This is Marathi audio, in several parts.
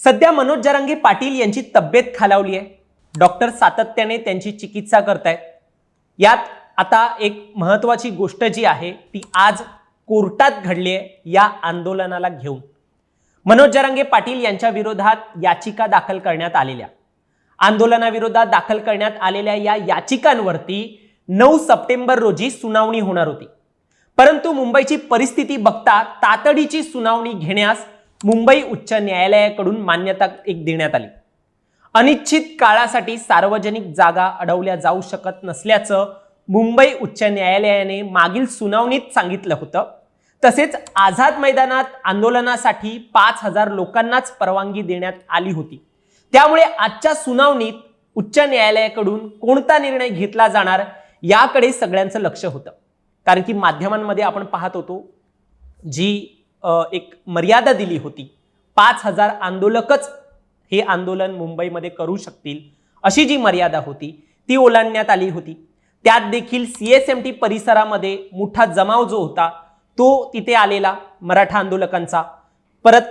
सध्या मनोज जरांगे पाटील यांची तब्येत खालावली आहे. डॉक्टर सातत्याने त्यांची चिकित्सा करतायत. यात आता एक महत्वाची गोष्ट जी आहे ती आज कोर्टात घडली आहे या आंदोलनाला घेऊन. मनोज जरांगे पाटील यांच्या विरोधात याचिका दाखल करण्यात आलेल्या. आंदोलनाविरोधात दाखल करण्यात आलेल्या या याचिकांवरती नऊ सप्टेंबर रोजी सुनावणी होणार होती. परंतु मुंबईची परिस्थिती बघता तातडीची सुनावणी घेण्यास मुंबई उच्च न्यायालयाकडून मान्यता एक देण्यात आली. अनिश्चित काळासाठी सार्वजनिक जागा अडवल्या जाऊ शकत नसल्याचं मुंबई उच्च न्यायालयाने मागील सुनावणीत सांगितलं होतं. तसेच आझाद मैदानात आंदोलनासाठी पाच हजार लोकांनाच परवानगी देण्यात आली होती. त्यामुळे आजच्या सुनावणीत उच्च न्यायालयाकडून कोणता निर्णय घेतला जाणार याकडे सगळ्यांचं लक्ष होतं. कारण की माध्यमांमध्ये आपण पाहत होतो जी एक मर्यादा दिली होती. पाच हजार आंदोलकच हे आंदोलन मुंबईमध्ये करू शकतील अशी जी मर्यादा होती ती ओलांडण्यात आली होती. त्यात देखील सी एस एम टी परिसरामध्ये मोठा जमाव जो होता तो तिथे आलेला मराठा आंदोलकांचा. परत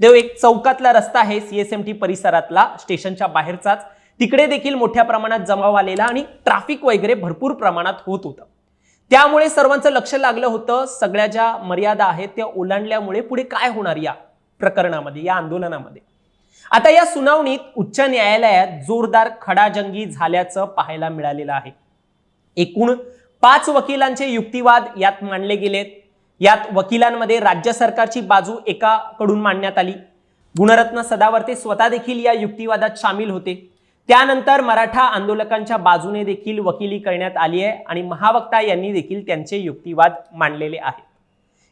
तो एक चौकातला रस्ता आहे सी एस एम टी परिसरातला स्टेशनच्या बाहेरचाच तिकडे देखील मोठ्या प्रमाणात जमाव आलेला आणि ट्राफिक वगैरे भरपूर प्रमाणात होत होतं. त्यामुळे सर्वांचं लक्ष लागलं होतं. सगळ्या ज्या मर्यादा आहेत त्या ओलांडल्यामुळे पुढे काय होणार या प्रकरणामध्ये या आंदोलनामध्ये? आता या सुनावणीत उच्च न्यायालयात जोरदार खडाजंगी झाल्याचं पाहायला मिळालेलं आहे. एकूण पाच वकिलांचे युक्तिवाद यात मांडले गेलेत. यात वकिलांमध्ये राज्य सरकारची बाजू एकाकडून मांडण्यात आली. गुणरत्न सदावर्ते स्वतः देखील या युक्तिवादात सामील होते. त्यानंतर मराठा आंदोलकांच्या बाजूने देखील वकिली करण्यात आली आहे आणि महावक्ता यांनी देखील त्यांचे युक्तिवाद मांडलेले आहेत.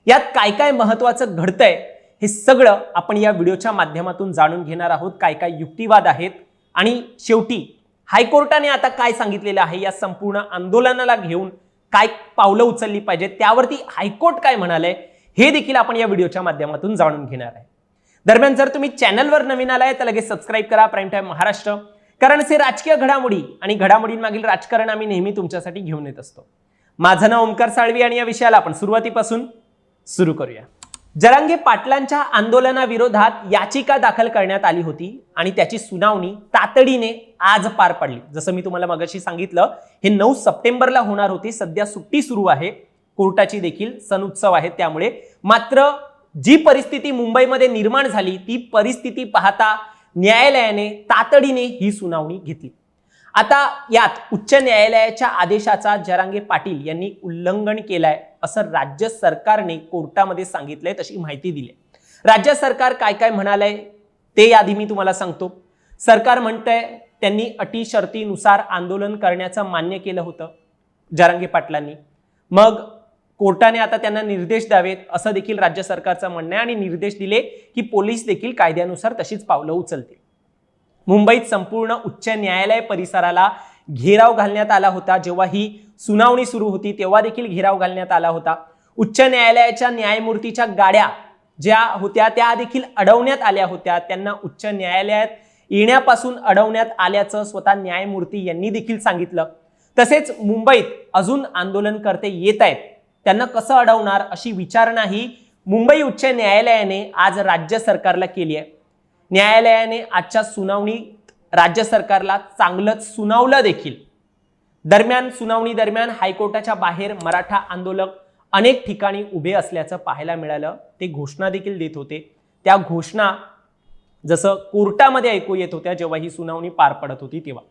यात काय काय महत्वाचं घडतंय हे सगळं आपण या व्हिडिओच्या माध्यमातून जाणून घेणार आहोत. काय काय युक्तिवाद आहेत आणि शेवटी हायकोर्टाने आता काय सांगितलेलं आहे या संपूर्ण आंदोलनाला घेऊन काय पावलं उचलली पाहिजे त्यावरती हायकोर्ट काय म्हणाले हे देखील आपण या व्हिडिओच्या माध्यमातून जाणून घेणार आहे. दरम्यान जर तुम्ही चॅनलवर नवीन आलाय तर लगेच सबस्क्राईब करा. Prime time Maharashtra. कारण असे राजकीय घडामोडी आणि घडामोडींमागील राजकारण आम्ही नेहमी तुमच्यासाठी घेऊन येत असतो. माझं नाव ओमकार साळवी आणि या विषयाला आपण सुरुवातीपासून सुरू करूया. जरांगे पाटलांच्या आंदोलनाविरोधात याचिका दाखल करण्यात आली होती आणि त्याची सुनावणी तातडीने आज पार पडली. जसं मी तुम्हाला मगाशी सांगितलं हे नऊ सप्टेंबरला होणार होती. सध्या सुट्टी सुरू आहे. कोर्टाची देखील सण उत्सव आहे त्यामुळे. मात्र जी परिस्थिती मुंबईमध्ये निर्माण झाली ती परिस्थिती पाहता न्यायालयाने तातडीने ही सुनावणी घेतली. आता यात उच्च न्यायालयाच्या आदेशाचा जरांगे पाटील यांनी उल्लंघन केलंय असं राज्य सरकारने कोर्टामध्ये सांगितलंय तशी माहिती दिली राज्य सरकार काय काय म्हणालंय ते आधी मी तुम्हाला सांगतो. सरकार म्हणतंय त्यांनी अटी शर्तीनुसार आंदोलन करण्याचं मान्य केलं होतं जरांगे पाटलांनी. मग कोर्टाने आता त्यांना निर्देश द्यावेत असं देखील राज्य सरकारचं म्हणणं आहे आणि निर्देश दिले की पोलीस देखील कायद्यानुसार तशीच पावलं उचलतील. मुंबईत संपूर्ण उच्च न्यायालय परिसराला घेराव घालण्यात आला होता. जेव्हा ही सुनावणी सुरू होती तेव्हा देखील घेराव घालण्यात आला होता. उच्च न्यायालयाच्या न्यायमूर्तीच्या गाड्या ज्या होत्या त्या देखील अडवण्यात आल्या होत्या. त्यांना उच्च न्यायालयात येण्यापासून अडवण्यात आल्याचं स्वतः न्यायमूर्ती यांनी देखील सांगितलं. तसेच मुंबईत अजून आंदोलनकर्ते येत आहेत. त्यांना कसं अडवणार अशी विचारणाही मुंबई उच्च न्यायालयाने आज राज्य सरकारला केली आहे. न्यायालयाने आजच्या सुनावणी राज्य सरकारला चांगलंच सुनावलं देखील. दरम्यान सुनावणी दरम्यान हायकोर्टाच्या बाहेर मराठा आंदोलक अनेक ठिकाणी उभे असल्याचं पाहायला मिळालं. ते घोषणा देखील देत होते. त्या घोषणा जसं कोर्टामध्ये ऐकू येत होत्या जेव्हा ही सुनावणी पार पडत होती तेव्हा.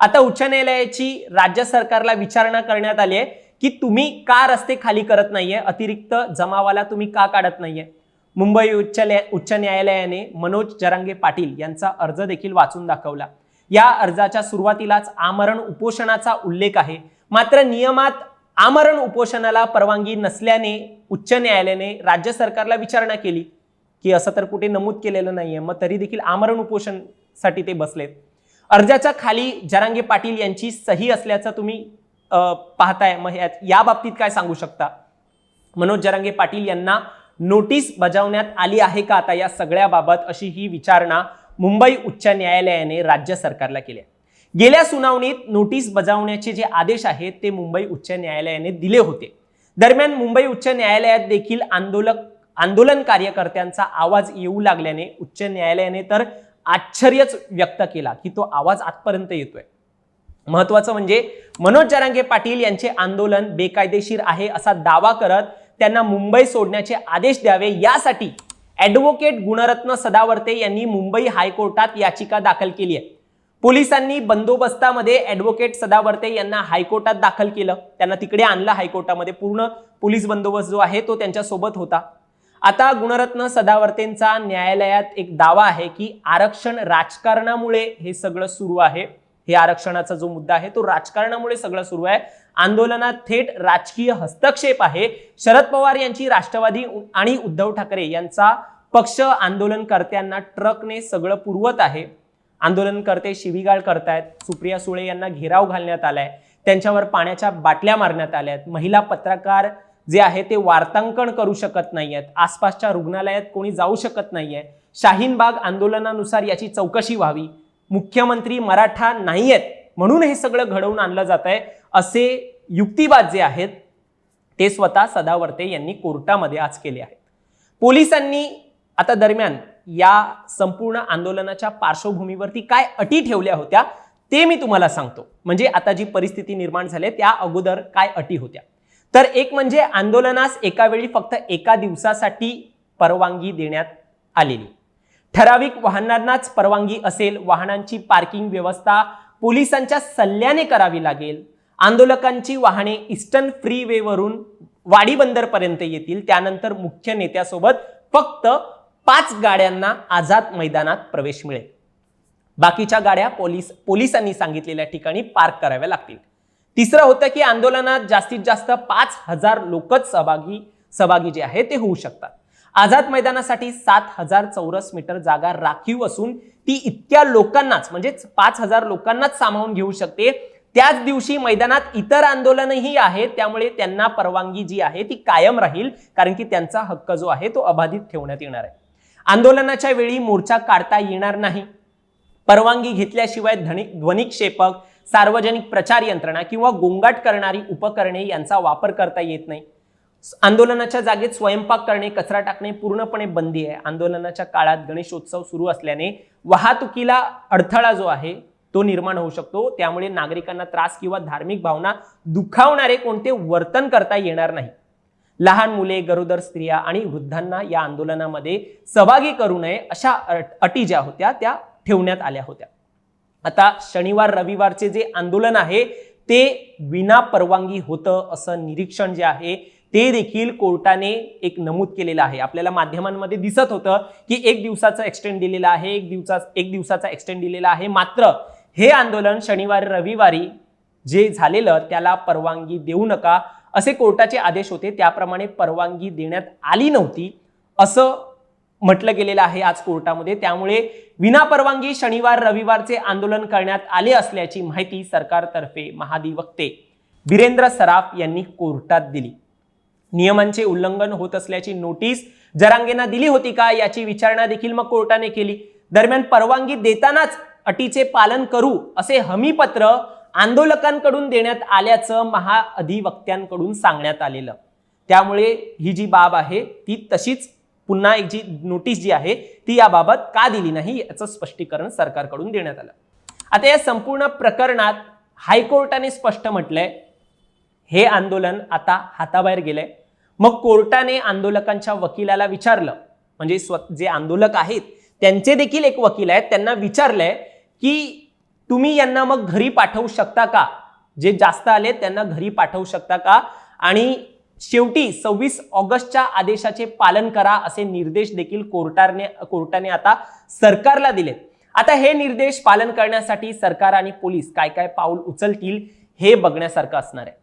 आता उच्च न्यायालयाची राज्य सरकारला विचारणा करण्यात आली आहे. की तुम्ही का रस्ते खाली करत नाहीये? अतिरिक्त जमावाला तुम्ही का काढत नाहीये? मुंबई उच्च न्याय- उच्च न्यायालयाने मनोज जरांगे पाटील यांचा अर्ज देखील वाचून दाखवला. या अर्जाच्या सुरुवातीलाच आमरण उपोषणाचा उल्लेख आहे. मात्र नियमात आमरण उपोषणाला परवानगी नसल्याने उच्च न्यायालयाने राज्य सरकारला विचारणा केली की असं तर कुठे नमूद केलेलं नाहीये. मग तरी देखील आमरण उपोषणसाठी ते बसलेत. अर्जाच्या खाली जरांगे पाटील यांची सही असल्याचं तुम्ही पाहताय. मग या बाबतीत काय सांगू शकता? मनोज जरांगे पाटील यांना नोटीस बजावण्यात आली आहे का आता या सगळ्याबाबत अशी ही विचारणा मुंबई उच्च न्यायालयाने राज्य सरकारला केली गेल्या सुनावणीत नोटीस बजावण्याचे जे आदेश आहेत ते मुंबई उच्च न्यायालयाने दिले होते. दरम्यान मुंबई उच्च न्यायालयात देखील आंदोलक आंदोलन कार्यकर्त्यांचा आवाज येऊ लागल्याने उच्च न्यायालयाने तर आश्चर्यच व्यक्त केला की तो आवाज आजपर्यंत येतोय. महत्वाचं म्हणजे मनोज जरांगे पाटील यांचे आंदोलन बेकायदेशीर आहे असा दावा करत त्यांना मुंबई सोडण्याचे आदेश द्यावे यासाठी ॲडव्होकेट गुणरत्न सदावर्ते यांनी मुंबई हायकोर्टात याचिका दाखल केली आहे. पोलिसांनी बंदोबस्तामध्ये ॲडव्होकेट सदावर्ते यांना हायकोर्टात दाखल केलं. त्यांना तिकडे आणलं हायकोर्टामध्ये. पूर्ण पोलीस बंदोबस्त जो आहे तो त्यांच्यासोबत होता. आता गुणरत्न सदावर्तेंचा न्यायालयात एक दावा आहे की आरक्षण राजकारणामुळे हे सगळं सुरू आहे. हे आरक्षणाचा जो मुद्दा आहे तो राजकारणामुळे सगळं सुरू आहे. आंदोलनात थेट राजकीय हस्तक्षेप आहे. शरद पवार यांची राष्ट्रवादी आणि उद्धव ठाकरे यांचा पक्ष आंदोलनकर्त्यांना ट्रकने सगळं पुरवत आहे. आंदोलनकर्ते शिवीगाळ करतायत. सुप्रिया सुळे यांना घेराव घालण्यात आलाय. त्यांच्यावर पाण्याच्या बाटल्या मारण्यात आल्यात. महिला पत्रकार जे आहे ते वार्तांकन करू शकत नाही आहेत आसपासच्या रुग्णालयात कोणी जाऊ शकत नाही शाहीन बाग आंदोलनानुसार याची चौकशी व्हावी. मुख्यमंत्री मराठा नाही आहेत म्हणून हे सगळं घडवून आणलं जात आहे असे युक्तिवाद जे आहेत ते स्वतः सदावर्ते यांनी कोर्टामध्ये आज केले आहेत. पोलिसांनी आता दरम्यान या संपूर्ण आंदोलनाच्या पार्श्वभूमीवरती काय अटी ठेवल्या होत्या ते मी तुम्हाला सांगतो. म्हणजे आता जी परिस्थिती निर्माण झाली त्या अगोदर काय अटी होत्या. तर एक म्हणजे आंदोलनास एका वेळी फक्त एका दिवसासाठी परवानगी देण्यात आलेली. ठराविक वाहनांनाच परवानगी असेल वाहनांची पार्किंग व्यवस्था पोलिसांच्या सल्ल्याने करावी लागेल. आंदोलकांची वाहने इस्टर्न फ्री वरून वाडी बंदरपर्यंत येतील. त्यानंतर मुख्य नेत्यासोबत फक्त पाच गाड्यांना आझाद मैदानात प्रवेश मिळेल. बाकीच्या गाड्या पोलीस पोलिसांनी सांगितलेल्या ठिकाणी पार्क कराव्या लागतील. तिसरं होतं की आंदोलनात जास्तीत जास्त पाच हजार लोकच सहभागी सहभागी जे आहे ते होऊ शकतात. आझाद मैदानासाठी सात हजार चौरस मीटर जागा राखीव असून ती इतक्या लोकांनाच म्हणजेच पाच हजार लोकांनाच सामावून घेऊ शकते. त्याच दिवशी मैदानात इतर आंदोलनही आहेत त्यामुळे त्यांना परवानगी जी आहे ती कायम राहील कारण की त्यांचा हक्क जो आहे तो अबाधित ठेवण्यात येणार आहे. आंदोलनाच्या वेळी मोर्चा काढता येणार नाही. परवानगी घेतल्याशिवाय ध्वनिक्षेपक सार्वजनिक प्रचार यंत्रणा किंवा गोंगाट करणारी उपकरणे यांचा वापर करता येत नाही. आंदोलनाच्या जागेत स्वयंपाक करणे कचरा टाकणे पूर्णपणे बंदी आहे. आंदोलनाच्या काळात गणेशोत्सव सुरू असल्याने वाहतुकीला अडथळा जो आहे तो निर्माण होऊ शकतो. त्यामुळे नागरिकांना त्रास किंवा धार्मिक भावना दुखावणारे कोणते वर्तन करता येणार नाही. लहान मुले गरोदर स्त्रिया आणि वृद्धांना या आंदोलनामध्ये सहभागी करू नये अशा अट- अटी ज्या होत्या त्या ठेवण्यात आल्या होत्या. आता शनिवार रविवारचे जे आंदोलन आहे ते विना परवानगी होतं असं निरीक्षण जे आहे ते देखील कोर्टाने एक नमूद केलेलं आहे. आपल्याला माध्यमांमध्ये दिसत होतं की एक दिवसाचं एक्सटेंड दिलेलं आहे एक दिवसा एक दिवसाचा एक्सटेंड दिलेला आहे. मात्र हे आंदोलन शनिवारी रविवारी जे झालेलं त्याला परवानगी देऊ नका. असे कोर्टाचे आदेश होते. त्याप्रमाणे परवानगी देण्यात आली नव्हती असं म्हटलं गेलेलं आहे आज कोर्टामध्ये. त्यामुळे विनापरवानगी शनिवार रविवारचे आंदोलन करण्यात आले असल्याची माहिती सरकारतर्फे महाधिवक्ते बिरेंद्र सराफ यांनी कोर्टात दिली. नियमांचे उल्लंघन होत असल्याची नोटीस जरांगेंना दिली होती का याची विचारणा देखील मग कोर्टाने केली. दरम्यान परवानगी देतानाच अटीचे पालन करू असे हमीपत्र आंदोलकांकडून देण्यात आल्याचं महाअधिवक्त्यांकडून सांगण्यात आलेलं. त्यामुळे ही जी बाब आहे ती तशीच पुन्हा एक जी नोटीस जी आहे ती याबाबत का दिली नाही याचं स्पष्टीकरण सरकारकडून देण्यात आलं. आता या संपूर्ण प्रकरणात हायकोर्टाने स्पष्ट म्हटलंय हे आंदोलन आता हाताबाहेर गेलंय. मग कोर्टाने आंदोलकांच्या वकिलाला विचारलं म्हणजे स्व जे आंदोलक आहेत त्यांचे देखील एक वकील आहेत त्यांना विचारलंय की तुम्ही यांना मग घरी पाठवू शकता का? जे जास्त आले त्यांना घरी पाठवू शकता का? आणि शेवटी सव्वीस ऑगस्टच्या आदेशाचे पालन करा असे निर्देश देखील कोर्टाने कोर्टाने आता सरकारला दिलेत. आता हे निर्देश पालन करण्यासाठी सरकार आणि पोलीस काय काय पाऊल उचलतील हे बघण्यासारखं असणार आहे.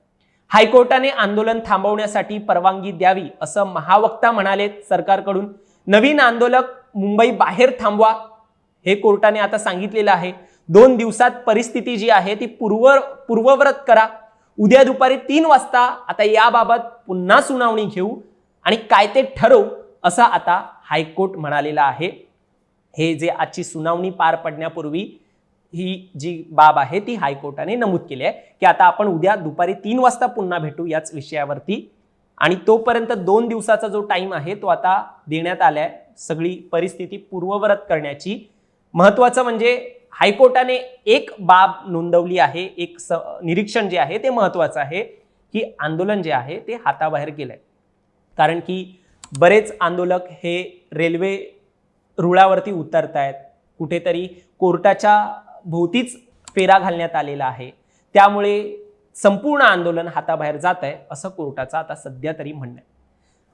हायकोर्टाने आंदोलन थांबवण्यासाठी परवानगी द्यावी असं महावक्ता म्हणाले सरकारकडून. नवीन आंदोलक मुंबई बाहेर थांबवा हे कोर्टाने आता सांगितलेलं आहे. दोन दिवसात परिस्थिती जी आहे ती पूर्व पूर्वव्रत करा. उद्या दुपारी तीन वाजता आता याबाबत पुन्हा सुनावणी घेऊ आणि काय ते ठरवू असं आता हायकोर्ट म्हणालेलं आहे. हे जे आजची सुनावणी पार पडण्यापूर्वी ही जी बाब आहे ती हायकोर्टाने नमूद केली आहे की आता आपण उद्या दुपारी तीन वाजता पुन्हा भेटू याच विषयावरती. आणि तोपर्यंत दोन दिवसाचा जो टाईम आहे तो आता देण्यात आलाय. सगळी परिस्थिती पूर्ववरत करण्याची. महत्वाचं म्हणजे हायकोर्टाने एक बाब नोंदवली आहे एक स निरीक्षण जे आहे ते महत्वाचं आहे की आंदोलन जे आहे ते हाताबाहेर गेलंय कारण की बरेच आंदोलक हे रेल्वे रुळावरती उतरत आहेत कुठेतरी कोर्टाच्या भोवतीच फेरा घालण्यात आलेला आहे. त्यामुळे संपूर्ण आंदोलन हाताबाहेर जात आहे असं कोर्टाचं आता सध्या तरी म्हणणं आहे.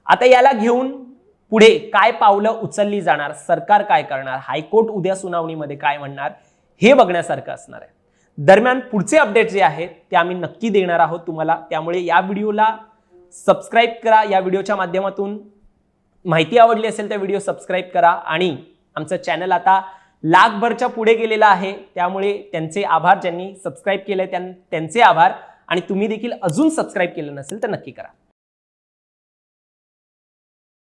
आता याला घेऊन पुढे काय पावलं उचलली जाणार सरकार काय करणार हायकोर्ट उद्या सुनावणीमध्ये काय म्हणणार हे बघण्यासारखं असणार आहे. दरम्यान पुढचे अपडेट जे आहेत ते आम्ही नक्की देणार आहोत तुम्हाला. त्यामुळे या व्हिडिओला सबस्क्राईब करा. या व्हिडिओच्या माध्यमातून माहिती आवडली असेल तर व्हिडिओ सबस्क्राईब करा आणि आमचं चॅनल आता लाखभरच्या पुढे गेलेला आहे. त्यामुळे त्यांचे आभार ज्यांनी सबस्क्राईब केले त्यांचे आभार. आणि तुम्ही देखील अजून सबस्क्राईब केलं नसेल तर नक्की करा.